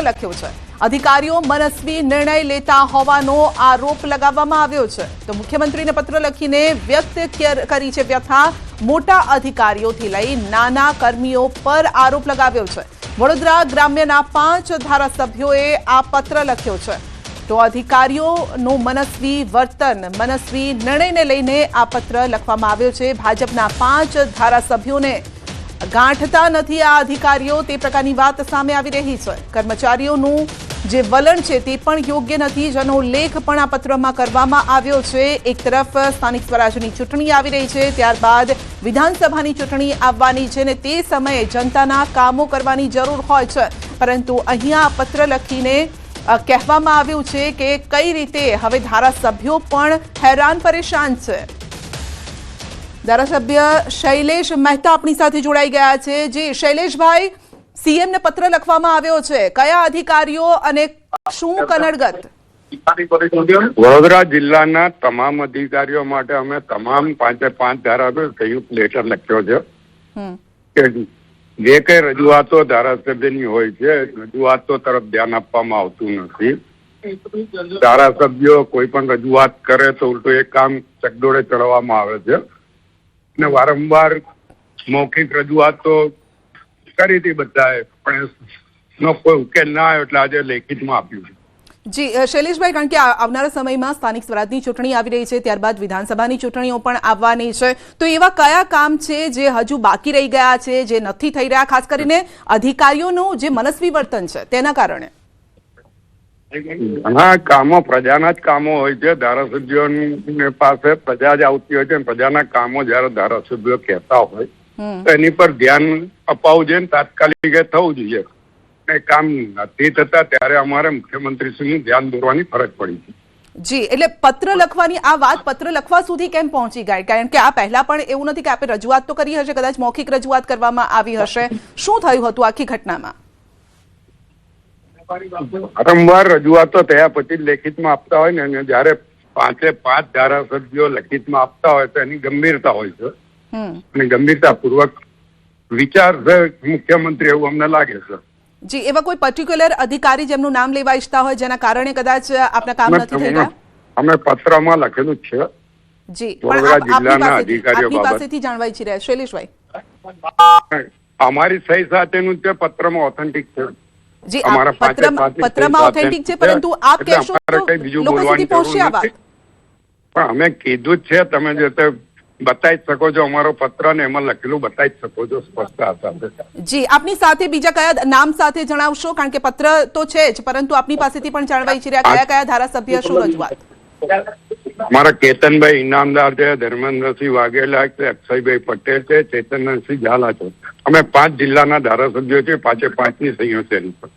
લખ્યો છે. અધિકારીઓ મનસ્વી નિર્ણય લેતા હોવાનો આરોપ લગાવવામાં આવ્યો છે. તો મુખ્યમંત્રીને પત્ર લખીને વ્યક્ત કરી છે વ્યથા. મોટા અધિકારીઓથી લઈ નાના કર્મીઓ પર આરોપ લગાવ્યો છે. વડોદરા ગ્રામ્યના પાંચ ધારાસભ્યોએ આ પત્ર લખ્યો છે. તો અધિકારીઓનું મનસ્વી વર્તન, મનસ્વી નિર્ણયને લઈને આ પત્ર લખવામાં આવ્યો છે. ભાજપના પાંચ ધારાસભ્યોને ગાંઠતા નથી આ અધિકારીઓ, તે પ્રકારની વાત સામે આવી રહી છે. કર્મચારીઓનું જે વલણ છે તે પણ યોગ્ય નથી. જેનો ઉલ્લેખ પણ આ પત્રમાં કરવામાં આવ્યો છે. એક તરફ સ્થાનિક સ્વરાજની ચૂંટણી આવી રહી છે. ત્યારબાદ વિધાનસભાની ચૂંટણી આવવાની છે ને તે સમયે જનતાના કામો કરવાની જરૂર હોય છે. પરંતુ અહીંયા પત્ર લખીને કહેવામાં આવ્યું છે કે કઈ રીતે હવે ધારાસભ્યો પણ હેરાન પરેશાન છે. ધારાસભ્ય શૈલેષ મહેતા આપણી સાથે જોડાઈ ગયા છે. જી શૈલેષભાઈ સીએમ ને પત્ર લખવામાં આવ્યો છે. કયા અધિકારીઓ અને શું કનડગત? વડોદરા જિલ્લાના તમામ અધિકારીઓ માટે અમે તમામ પાંચે પાંચ ધારાસભ્યો સંયુક્ત લેટર લખ્યો છે. કે જે કઈ રજૂઆતો ધારાસભ્યની હોય છે રજૂઆતો તરફ ધ્યાન આપવામાં આવતું નથી. ધારાસભ્યો કોઈ પણ રજૂઆત કરે તો ઉલટું એ કામ ચકડોળે ચડવામાં આવે છે. અને વારંવાર મૌખિક રજૂઆતો કરી હતી બધાએ, પણ એનો કોઈ ઉકેલ ના આવ્યો એટલે આજે લેખિતમાં આપ્યું છે. જી શૈલેષભાઈ, કારણ કે આવનારા સમયમાં સ્થાનિક સ્વરાજની ચૂંટણી આવી રહી છે, ત્યારબાદ વિધાનસભાની ચૂંટણીઓ પણ આવવાની છે. તો એવા કયા કામ છે જે હજુ બાકી રહી ગયા છે, જે નથી થઈ રહ્યા, ખાસ કરીને અધિકારીઓનું જે મનસ્વી વર્તન છે, તેના કારણે? ઘણા કામો પ્રજાના જ કામો હોય છે. ધારાસભ્યો પાસે પ્રજા જ આવતી હોય છે પ્રજાના કામો જયારે ધારાસભ્યો કહેતા હોય તો એની પર ધ્યાન અપાવવું જોઈએ ને તાત્કાલિક થવું જોઈએ. એ કામ નથી થતા ત્યારે અમારે મુખ્યમંત્રીશ્રીનું ધ્યાન દોરવાની ફરજ પડી છે. જી એટલે પત્ર લખવાની આ વાત પત્ર લખવા સુધી કેમ પહોંચી ગઈ કારણ કે આ પહેલા પણ એવું નથી કે આપણે રજૂઆત તો કરી હશે કદાચ મૌખિક રજૂઆત કરવામાં આવી હશે. શું થયું હતું આખી ઘટનામાં? વારંવાર રજૂઆતો થયા પછી લેખિતમાં આપતા હોય ને અને જયારે પાંચે પાંચ ધારાસભ્યો લેખિતમાં આપતા હોય તો એની ગંભીરતા હોય છે. હમ. અને ગંભીરતાપૂર્વક વિચાર છે મુખ્યમંત્રી એવું અમને લાગે છે. જી એવા કોઈ પર્ટિક્યુલર અધિકારી જેમનું નામ લેવા ઈચ્છતા હોય જેના કારણે કદાચ આપના કામ નથી થઈ અમે- રહ્યા? અમે પત્રમાં લખેલું છે. જી વડોદરા પણ જિલ્લાના અધિકારીઓ બાબત. પાસેથી જાણવા ઈચ્છી રહ્યા શૈલેષભાઈ. અમારી સહી સાથેનું તે પત્રમાં ઓથેન્ટિક છે. જી પત્રમાં ઓથેન્ટિક છે પરંતુ આપ કહેશો તો લોકો સુધી પહોંચશે આ વાત. પણ અમે કીધું જ છે તમે જે તે બતાવી શકો છો અમારો પત્ર ને એમાં લખેલું બતાવી શકો છો સ્પષ્ટતા સાથે. જી આપની સાથે બીજા કયા નામ સાથે જણાવશો? કારણ કે પત્ર તો છે જ પરંતુ આપની પાસેથી પણ જાણવા ઈચ્છી રહ્યા કયા કયા ધારાસભ્ય શું રજૂઆત? અમારા કેતનભાઈ ઇનામદાર છે ધર્મેન્દ્રસિંહ વાઘેલા છે અક્ષયભાઈ પટેલ છે ચેતનસિંહ ઝાલા છે. અમે પાંચ જિલ્લાના ધારાસભ્યો છે પાંચે પાંચની સંયોજન પર.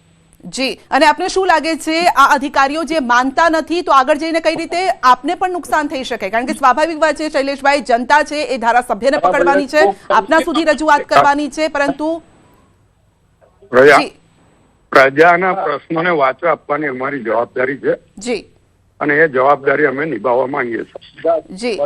જી અને આપને શું લાગે છે આ અધિકારીઓ જે માનતા નથી તો આગળ જઈને કઈ રીતે આપને પણ નુકસાન થઈ શકે? કારણ કે સ્વાભાવિક વાત છે શૈલેષભાઈ જનતા છે એ ધારાસભ્યને પકડવાની છે આપના સુધી રજૂઆત કરવાની છે પરંતુ પ્રજાના પ્રશ્નોને વાંચવા આપવાની અમારી જવાબદારી છે. જી. અને એ જવાબદારી અમે નિભાવવા માંગીએ છીએ. જી.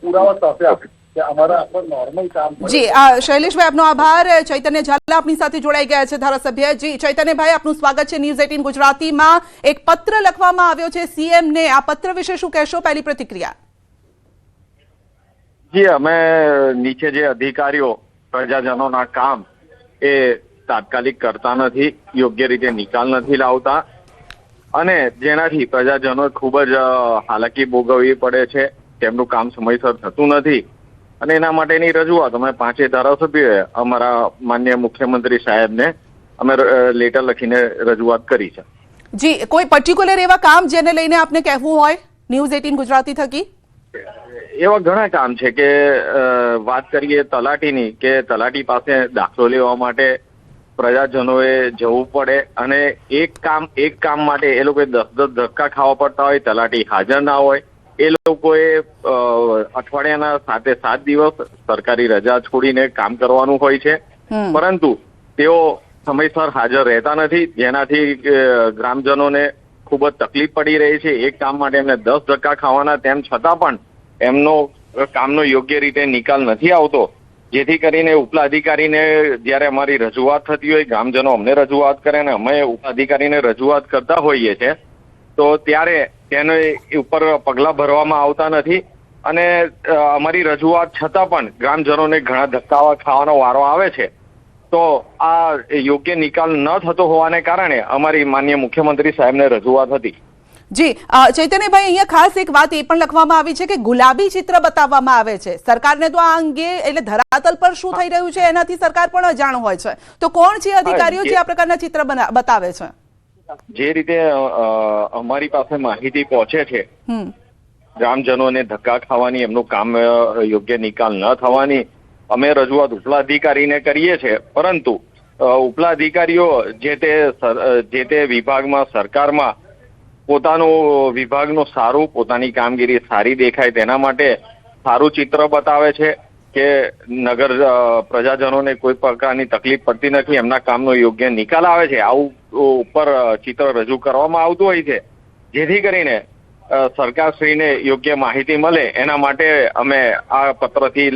પુરાવા સાથે આપે કે અમારા આ નોર્મલ કામ જી આ શૈલેષભાઈ આપનો આભાર. ચૈતન્ય ઝાલા આપની સાથે જોડાઈ ગયા છે ધારાસભ્ય. જી ચૈતન્યભાઈ આપનું સ્વાગત છે ન્યૂઝ એટીન ગુજરાતીમાં. એક પત્ર લખવામાં આવ્યો છે સીએમ ને. આ પત્ર વિશે શું કહેશો? પહેલી પ્રતિક્રિયા. જી અમે નીચે જે અધિકારીઓ પ્રજાજનોના કામ એ તાત્કાલિક કરતા નથી યોગ્ય રીતે નિકાલ નથી લાવતા. અને જેનાથી પ્રજાજનો ખૂબ જ હાલાકી ભોગવવી પડે છે. તેમનું કામ સમયસર થતું નથી. અને એના માટેની રજૂઆત. અમે પાંચે ધારાસભ્યોએ અમારા માન્ય મુખ્યમંત્રી સાહેબને અમે લેટર લખીને રજૂઆત કરી છે. જી કોઈ પર્ટિક્યુલર એવા કામ જેને લઈને આપને કહેવું હોય? ન્યૂઝ એટીન ગુજરાતી થકી? એવા ઘણા કામ છે કે વાત કરીએ તલાટીની કે તલાટી પાસે દાખલો લેવા માટે પ્રજાજનોએ જવું પડે અને એક કામ એક કામ માટે એ લોકોએ દસ દસ ધક્કા ખાવા પડતા હોય તલાટી હાજર ના હોય એ લોકોએ અઠવાડિયાના સાતે સાત દિવસ સરકારી રજા છોડીને કામ કરવાનું હોય છે. પરંતુ તેઓ સમયસર હાજર રહેતા નથી. જેનાથી ગ્રામજનોને ખૂબ જ તકલીફ પડી રહી છે. એક કામ માટે એમને દસ ધક્કા ખાવાના તેમ છતાં પણ એમનો કામનો યોગ્ય રીતે નિકાલ નથી આવતો. જેથી કરીને ઉપલા અધિકારીને જ્યારે અમારી રજૂઆત થતી હોય ગ્રામજનો અમને રજૂઆત કરે અને અમે ઉપલા અધિકારીને રજૂઆત કરતા હોઈએ છીએ તો ત્યારે તેને ઉપર પગલાં ભરવામાં આવતા નથી. અને અમારી રજૂઆત છતાં પણ ગ્રામજનોને ઘણા ધક્કા ખાવાનો વારો આવે છે. તો આ યોગ્ય નિકાલ ન થતો હોવાને કારણે અમારી માન્ય મુખ્યમંત્રી સાહેબને રજૂઆત હતી. જી ચૈતન્યભાઈ અહીંયા ખાસ એક વાત એ પણ લખવામાં આવી છે કે ગુલાબી ચિત્ર બતાવવામાં આવે છે. સરકારને તો આ અંગે એટલે ધરાતલ પર શું થઈ રહ્યું છે એનાથી સરકાર પણ અજાણ હોય છે. તો કોણ છે અધિકારીઓ જે- આ પ્રકારના ચિત્ર બતાવે છે? જે રીતે અમારી પાસે માહિતી પહોંચે છે ગ્રામજનોને ધક્કા ખાવાની એમનું કામ યોગ્ય નિકાલ ન થવાની અમે રજૂઆત ઉપલા અધિકારીને કરીએ છીએ પરંતુ ઉપલા અધિકારીઓ જે તે જે તે વિભાગમાં સરકારમાં પોતાનું વિભાગનું સારું પોતાની કામગીરી સારી દેખાય તેના માટે સારું ચિત્ર બતાવે છે કે નગર પ્રજાજનોને કોઈ પ્રકારની તકલીફ પડતી નથી, એમના કામનો યોગ્ય નિકાલ આવે છે, આવું ઉપર ચિત્ર રજૂ કરવામાં આવતું હોય છે. જેથી કરીને સરકારશ્રીને યોગ્ય માહિતી મળે, એના માટે અમે આ પત્રથી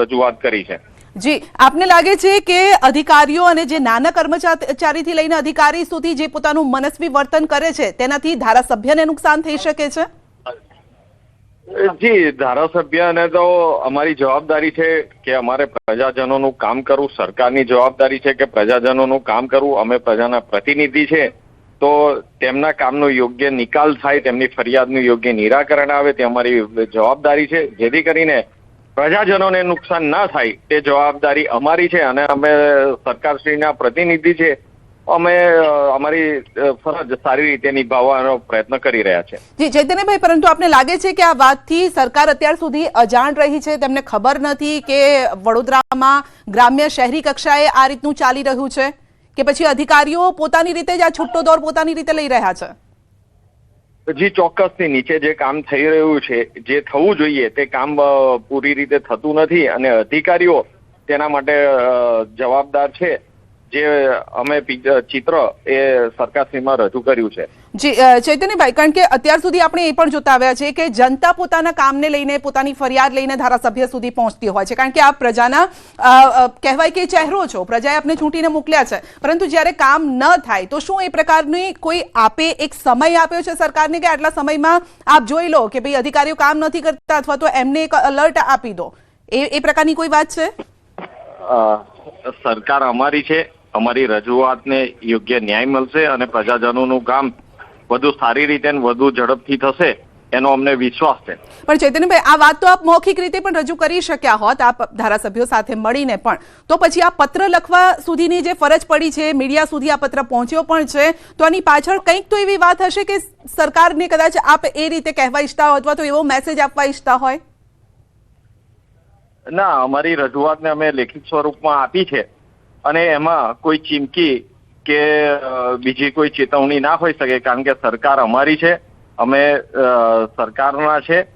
રજૂઆત કરી છે. જી, આપને લાગે છે કે અધિકારીઓ અને જે નાના કર્મચારીથી લઈને અધિકારી સુધી જે પોતાનું મનસ્વી વર્તન કરે છે, તેનાથી ધારાસભ્યને નુકસાન થઈ શકે છે? જી ધારાસભ્યને તો અમારી જવાબદારી છે કે અમારે પ્રજાજનોનું કામ કરવું, સરકારની જવાબદારી છે કે પ્રજાજનોનું કામ કરવું. અમે પ્રજાના પ્રતિનિધિ છે. તો તેમના કામનો યોગ્ય નિકાલ થાય, તેમની ફરિયાદનું યોગ્ય નિરાકરણ આવે, તે અમારી જવાબદારી છે. જેથી કરીને પ્રજાજનોને નુકસાન ના થાય, તે જવાબદારી અમારી છે અને અમે સરકારશ્રીના પ્રતિનિધિ છે. અમે અમારી ફરજ સારી રીતે નિભાવવાનો પ્રયત્ન કરી રહ્યા છે. જી ચૈતન્યભાઈ પરંતુ આપને લાગે છે કે આ વાતથી સરકાર અત્યાર સુધી અજાણ રહી છે? તેમને ખબર નથી કે વડોદરામાં ગ્રામ્ય શહેરી કક્ષાએ આ રીતનું ચાલી રહ્યું છે? કે પછી અધિકારીઓ પોતાની રીતે જ આ છૂટો દોર પોતાની રીતે લઈ રહ્યા છે? જી ચોક્કસથી નીચે જે કામ થઈ રહ્યું છે જે થવું જોઈએ તે કામ પૂરી રીતે થતું નથી અને અધિકારીઓ તેના માટે જવાબદાર છે. જે અમે ચિત્ર એ સરકારશ્રીમાં રજૂ કર્યું છે. જી ચૈતન્યભાઈ કારણ કે અત્યાર સુધી આપણે એ પણ જોતા આવ્યા છે કે જનતા પોતાના કામને લઈને પોતાની ફરિયાદ લઈને ધારાસભ્ય સુધી પહોંચતી હોય છે. કારણ કે આપ પ્રજાના કહેવાય કે ચહેરો છો. પ્રજાએ આપને ચૂંટીને મોકલ્યા છે. પરંતુ જ્યારે કામ ન થાય તો શું એ પ્રકારની કોઈ આપે એક સમય આપ્યો છે સરકારને કે આટલા સમયમાં આપ જોઈ લો કે ભાઈ અધિકારીઓ કામ નથી કરતા અથવા તો એમને એક અલર્ટ આપી દો? એ એ પ્રકારની કોઈ વાત છે? સરકાર અમારી છે, અમારી રજૂઆતને યોગ્ય ન્યાય મળશે અને પ્રજાજનોનું કામ વધુ સારી રીતે વધુ ઝડપથી થશે, એનો અમને વિશ્વાસ છે. પણ ચૈતન્યભાઈ, આ વાત તો આપ મૌખિક રીતે પણ રજૂ કરી શક્યા હોત, આપ ધારાસભ્યો સાથે મળીને પણ. તો પછી આ પત્ર લખવા સુધીની જે ફરજ પડી છે, મીડિયા સુધી આ પત્ર પહોંચ્યો પણ છે, તો આની પાછળ કંઈક તો એવી વાત હશે કે સરકારને કદાચ આપ એ રીતે કહેવા ઈચ્છતા હો અથવા તો એવો મેસેજ આપવા ઈચ્છતા હોય? ના, અમારી રજૂઆતને અમે લેખિત સ્વરૂપમાં આપી છે. અને એમાં કોઈ ચીમકી કે બીજી કોઈ ચેતવણી ના હોઈ શકે, કારણ કે સરકાર અમારી છે. અમે સરકારના છે.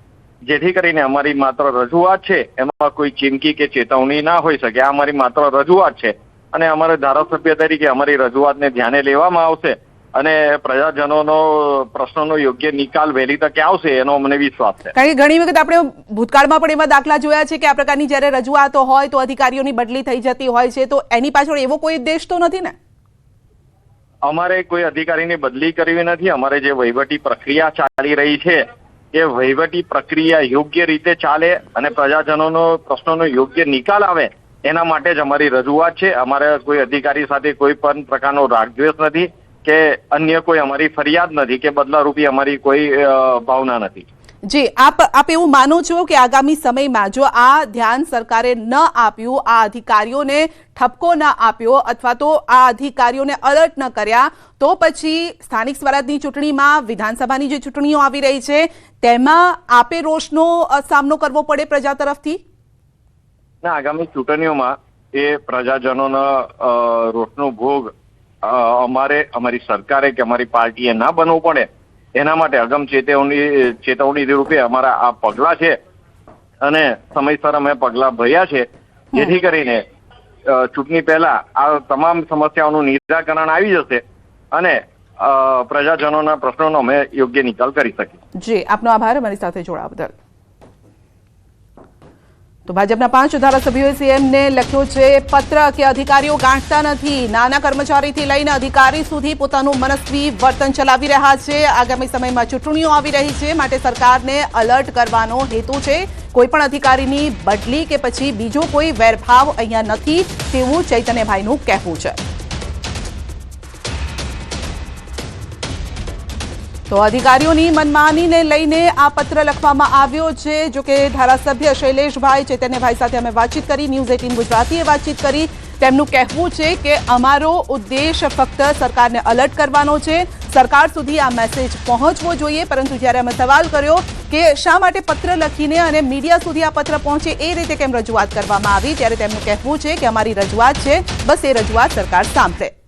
જેથી કરીને અમારી માત્ર રજૂઆત છે, એમાં કોઈ ચીમકી કે ચેતવણી ના હોઈ શકે. આ અમારી માત્ર રજૂઆત છે. અને અમારે ધારાસભ્ય તરીકે અમારી રજૂઆતને ધ્યાને લેવામાં આવશે. અને પ્રજાજનોનો પ્રશ્નોનો યોગ્ય નિકાલ વહેલી તકે આવશે એનો અમને વિશ્વાસ છે. કારણ કે ઘણી વખત આપણે ભૂતકાળમાં પણ એવા દાખલા જોયા છે કે આ પ્રકારની જ્યારે રજૂઆતો હોય તો અધિકારીઓની બદલી થઈ જતી હોય છે તો એની પાછળ એવો કોઈ ઉદ્દેશ તો નથી ને? અમારે કોઈ અધિકારીની બદલી કરવી નથી. અમારે જે વહીવટી પ્રક્રિયા ચાલી રહી છે એ વહીવટી પ્રક્રિયા યોગ્ય રીતે ચાલે અને પ્રજાજનોનો પ્રશ્નોનો યોગ્ય નિકાલ આવે એના માટે જ અમારી રજૂઆત છે. અમારે કોઈ અધિકારી સાથે કોઈ પણ પ્રકારનો રાગદ્વેષ નથી. કે અન્ય કોઈ અમારી ફરિયાદ નથી કે બદલારૂપી અમારી કોઈ ભાવના નથી. જી આપ આપ એવું માનો છો કે આગામી સમયમાં જો આ ધ્યાન સરકારે ન આપ્યું આ અધિકારીઓને ઠપકો ન આપ્યો અથવા તો આ અધિકારીઓને અલર્ટ ન કર્યા તો પછી સ્થાનિક સ્વરાજની ચૂંટણીમાં વિધાનસભાની જે ચૂંટણીઓ આવી રહી છે તેમાં આપે રોષનો સામનો કરવો પડે પ્રજા તરફથી? ના આગામી ચૂંટણીઓમાં એ પ્રજાજનોના રોષનો ભોગ અમારે, અમારી સરકારે કે અમારી પાર્ટીએ ના બનવું પડે, એના માટે અગમ ચેતવણી ચેતવણી રૂપે અમારા આ પગલા છે. અને સમયસર અમે પગલા ભર્યા છે. જેથી કરીને ચૂંટણી પહેલા આ તમામ સમસ્યાઓનું નિરાકરણ આવી જશે અને પ્રજાજનોના પ્રશ્નોનો અમે યોગ્ય નિકાલ કરી શકીએ. જી, આપનો આભાર. અમારી સાથે જોડાવા બદલ. તો ભાજપના પાંચ ધારાસભ્યોએ સીએમને લખ્યો છે, પત્ર કે અધિકારીઓ ગાંઠતા નથી. નાના કર્મચારીથી લઈને અધિકારી સુધી પોતાનું મનસ્વી વર્તન ચલાવી રહ્યા છે. આગામી સમયમાં ચૂંટણીઓ આવી રહી છે. માટે સરકારને અલર્ટ કરવાનો હેતુ છે. કોઈપણ અધિકારીની બદલી કે પછી બીજો કોઈ વેરભાવ અહીંયા નથી. તેવું ચૈતન્યભાઈનું કહેવું છે. તો અધિકારીઓની મનમાનીને લઈને આ પત્ર લખવામાં આવ્યો છે. જો કે ધારાસભ્ય શૈલેષભાઈ ચૈતન્યભાઈ સાથે અમે વાતચીત કરી, ન્યૂઝ એટીન ગુજરાતીએ વાતચીત કરી. તેમનું કહેવું છે કે અમારો ઉદ્દેશ ફક્ત સરકારને અલર્ટ કરવાનો છે. સરકાર સુધી આ મેસેજ પહોંચવો જોઈએ, પરંતુ જ્યારે અમે સવાલ કર્યો કે શા માટે પત્ર લખીને અને મીડિયા સુધી આ પત્ર પહોંચે એ રીતે કેમ રજૂઆત કરવામાં આવી, ત્યારે તેમનું કહેવું છે કે અમારી રજૂઆત છે. બસ એ રજૂઆત સરકાર સાંભળે.